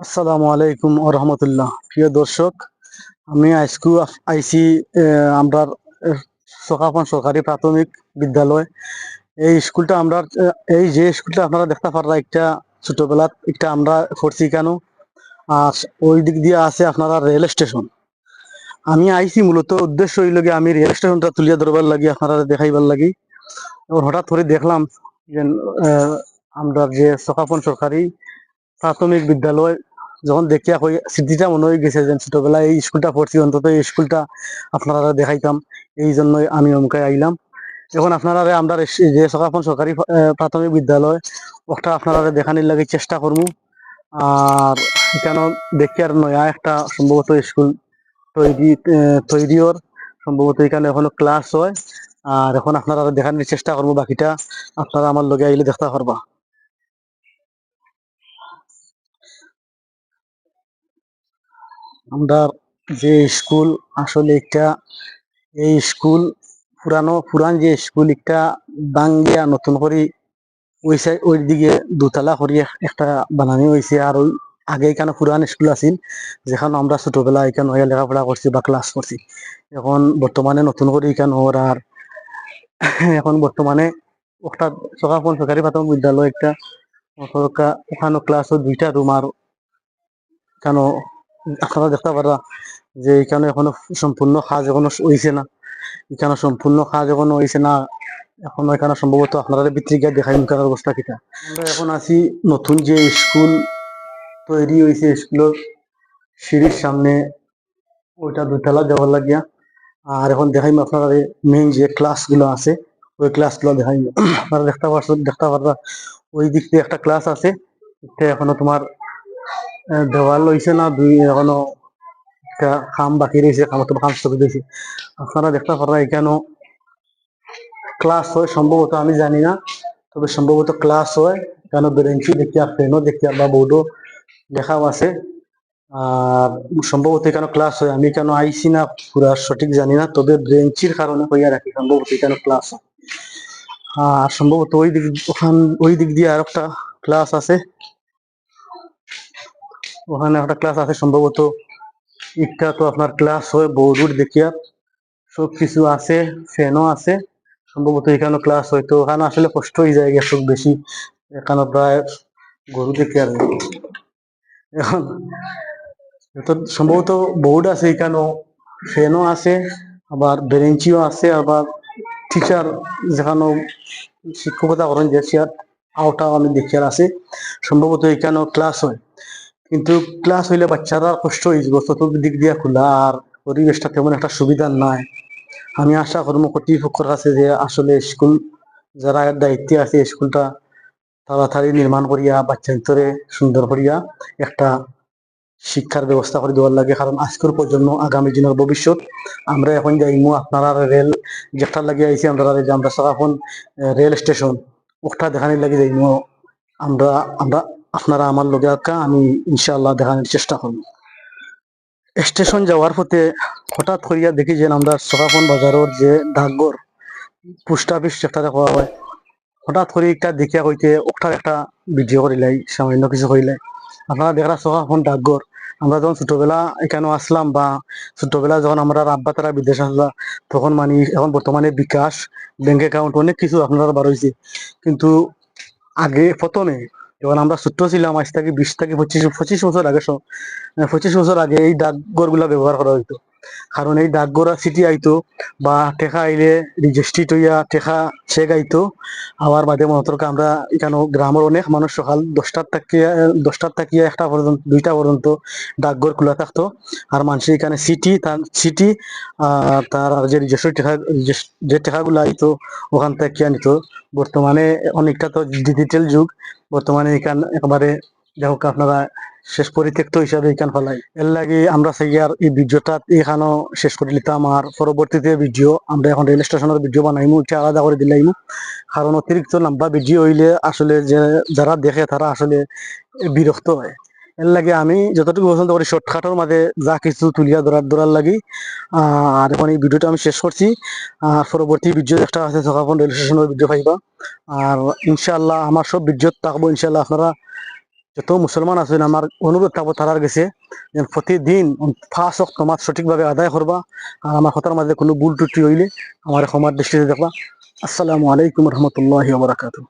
আসসালামু আলাইকুম রহমতুল্লাহ। প্রিয় দর্শক আমি আইসকু আইসি আহ, আমরা আহ, সরকারি প্রাথমিক বিদ্যালয়। এই স্কুলটা আমরা এই যে স্কুলটা আপনারা দেখতে পারা একটা ছোটবেলা একটা আমরা পড়ছি কেন? আর ওই দিক দিয়ে আছে আপনারা রেল স্টেশন। আমি আইসি মূলত উদ্দেশ্য হইল গিয়ে আমি রেল স্টেশনটা তুলিয়া ধরবার লাগি আপনারা দেখাইবার লাগি। হঠাৎ করে দেখলাম যে আমরা যে সকাফন সরকারি প্রাথমিক বিদ্যালয় যখন দেখিয়া হই, স্মৃতিটা মনে হয়ে গেছে যে ছোটবেলায় এই স্কুলটা পড়ছি, অন্তত এই স্কুলটা আপনারা দেখাইতাম। এই জন্যই আমি অমুকায় আইলাম। এখন আপনারা আমরা যে সকাফন সরকারি প্রাথমিক বিদ্যালয়, ওটা আপনারা দেখানির লাগে চেষ্টা করব আর এখানে দেখি আর নয়া একটা সম্ভবত স্কুল তৈরি তৈরিওর। সম্ভবত এখানে এখনও ক্লাস হয়। আর এখন আপনারা দেখানোর চেষ্টা করব বাকিটা আপনারা আমার লগে আইলে দেখতে পারবা আমরা যে স্কুল, আসলে একটা এই স্কুল, পুরানো, পুরান যে স্কুল, একটা বাঙ্গিয়া নতুন করে ওই সাইড ওই দিকে দুতলা করে একটা বানানি হয়েছে আর ওই আগে এখানে পুরান স্কুল আছিল, যেখানে আমরা ছোটবেলা এখানে হয়ে লেখাপড়া করছি বা ক্লাস করছি, এখন বর্তমানে নতুন করে এখানে হওয়ার আর এখন বর্তমানে একটা সকাফন সরকারি প্রাথমিক বিদ্যালয়, একটা ওখানে ক্লাস দুইটা রুম আর কেন আপনারা দেখতে পারা যে এখানে এখনও সম্পূর্ণ কাজ এখনও হইছে না। এখানে সম্পূর্ণ কাজ এখনও হইছে না। এখনও এখানে সম্ভবত আপনারা বিত্রিকা দেখাই মুখার অবস্থা কিটা। আমরা এখন আছি নতুন যে স্কুল তৈরি হয়েছে স্কুলের সিঁড়ির সামনে, ওইটা দুতলা দেওয়ার লাগিয়া। আর এখন দেখাইম আপনারা মেইন যে ক্লাসগুলো আছে, ওই ক্লাসগুলো দেখাইম। আপনারা দেখতে পাচ্ছেন দেখতে পারবা, ওই দিক দিয়ে একটা ক্লাস আছে এখনও তোমার দেওয়াল লইছে না, দুই এখনও খাম বাকি রয়েছে খাম তো খাম স্থগিত হয়েছে আপনারা দেখতে পারা এখানে ক্লাস হয়, সম্ভবত আমি জানি না, তবে সম্ভবত ক্লাস হয়। এখানে বেঞ্চি দেখি আর ফ্যানও দেখি বা বোর্ডও লেখাও আছে। আর সম্ভবত এখানে ক্লাস হয়। আমি কেন আইসি না, পুরা সঠিক জানি না, তবে বেঞ্চির কারণে হইয়া রাখি, সম্ভবত এখানে ক্লাস হয়। আর সম্ভবত ওই দিক, ওখান, ওই দিক দিয়ে আর একটা ক্লাস আছে। ওখানে একটা ক্লাস আছে সম্ভবত। একটা তো আপনার ক্লাস হয় বোর্ড দেখিয়া। সব কিছু আছে ফ্যানও আছে। সম্ভবত এখানে ক্লাস হয়তো ওখানে আসলে কষ্ট হয়ে যায় গেছে বেশি। এখানে প্রায় গরু দেখে আর এখন তো সম্ভবত বোর্ড আছে এখানে ফ্যানও আছে, আবার বেঞ্চিও আছে, আবার টিচার যেখানে শিক্ষকতা করেন যে চেয়ার আওটাও আমি দেখিয়ার আছে। সম্ভবত এখানেও ক্লাস হয়। কিন্তু ক্লাস হইলে বাচ্চারা কষ্ট হয়ে যাব চতুর্দিক দিয়ে খোলা আর পরিবেশটা তেমন একটা সুবিধা নাই। আমি আশা করব কর্তৃপক্ষের কাছে যে আসলে স্কুল যারা দায়িত্বে আছে স্কুলটা তাড়াতাড়ি নির্মাণ করিয়া বাচ্চা ভিতরে সুন্দর করিয়া একটা শিক্ষার ব্যবস্থা করে দেওয়ার লাগে। কারণ আজকের প্রজন্ম, আগামী দিনের ভবিষ্যৎ, আমরা এখন যাইমু আপনারা রেল যেটা লাগে আইছি, আমরা যে আমরা এখন রেল স্টেশন, ওটা দেখানোর লাগে যাইমু। আমরা আমরা আপনারা আমার লগে আঁকা, আমি ইনশাআল্লাহ দেখানোর চেষ্টা করব। স্টেশন যাওয়ার পথে হঠাৎ করিয়া দেখি যে আমরা সকাফন বাজারের যে ডাকঘর, পোস্ট অফিস যেটা দেখা হয়। হঠাৎ করে একটা দেখিয়া কইতে ওটার একটা ভিডিও করিলাই, সামান্য কিছু করিলাই। আপনারা দেখরা সকাফন ডাকঘর, আমরা যখন ছোটবেলা এখানে আসলাম বা ছোটবেলা যখন আমরা আব্বা তারা বিদেশ আসলাম তখন মানে এখন বর্তমানে বিকাশ, ব্যাংক অ্যাকাউন্ট অনেক কিছু আপনারা বার হয়েছে কিন্তু আগে প্রথমে যখন আমরা ছোট্ট ছিলাম, আজ থেকে বিশ থেকে পঁচিশ পঁচিশ বছর আগে পঁচিশ বছর আগে এই ডাকঘরগুলা ব্যবহার করা হইতো। কারণ এই ডাকঘর সিটি আইতো বা টেকা আইলে রেজিস্ট্রিট হইয়া টেকা চেক আইতো আবার বাদে মতর্ক আমরা এখানে গ্রামের অনেক মানুষ সকাল দশটার থেকে দশটার থেকে একটা পর্যন্ত, দুইটা পর্যন্ত ডাকঘর খোলা থাকতো। আর মানুষ এখানে সিটি তার সিটি তার যে রেজিস্ট্রি টেকা যে টেকাগুলো আইতো, ওখান থেকে আনিত। বর্তমানে অনেকটা তো ডিজিটাল যুগ। বর্তমানে এখান একেবারে, যাই হোক আপনারা শেষ পরিত্যক্ত হিসাবে এখান ফেলাই। এর লাগে আমরা চাই এই ভিডিওটা এখানেও শেষ করে নিতাম আর পরবর্তীতে ভিডিও আমরা এখন রেল স্টেশনের ভিডিও বানাইমু, এটা আলাদা করে দিলাইমু। কারণ অতিরিক্ত লম্বা ভিডিও হইলে আসলে যে যারা দেখে তারা আসলে বিরক্ত হয়। এর লাগে আমি যতটুকু পছন্দ করি শর্টকাটের মাঝে যা কিছু তুলিয়া ধরার ধরার লাগি। আর এখন এই ভিডিওটা আমি শেষ করছি। আর পরবর্তী ভিডিও একটা আছে সকাল রেল স্টেশনের ভিডিও পাইবা। আর ইনশাল্লাহ আমার সব ভিডিও থাকব। ইনশাল্লাহ আপনারা যত মুসলমান আছেন আমার অনুরোধ থাকব তারার গেছে প্রতিদিন ফাঁস অক্ট নামাজ সঠিকভাবে আদায় করবা আর আমার কথার মাঝে কোনো ভুল ত্রুটি হইলে আমার ক্ষমার দৃষ্টিতে দেখবা। আসসালামু আলাইকুম রহমতুল্লাহ বারাকাতু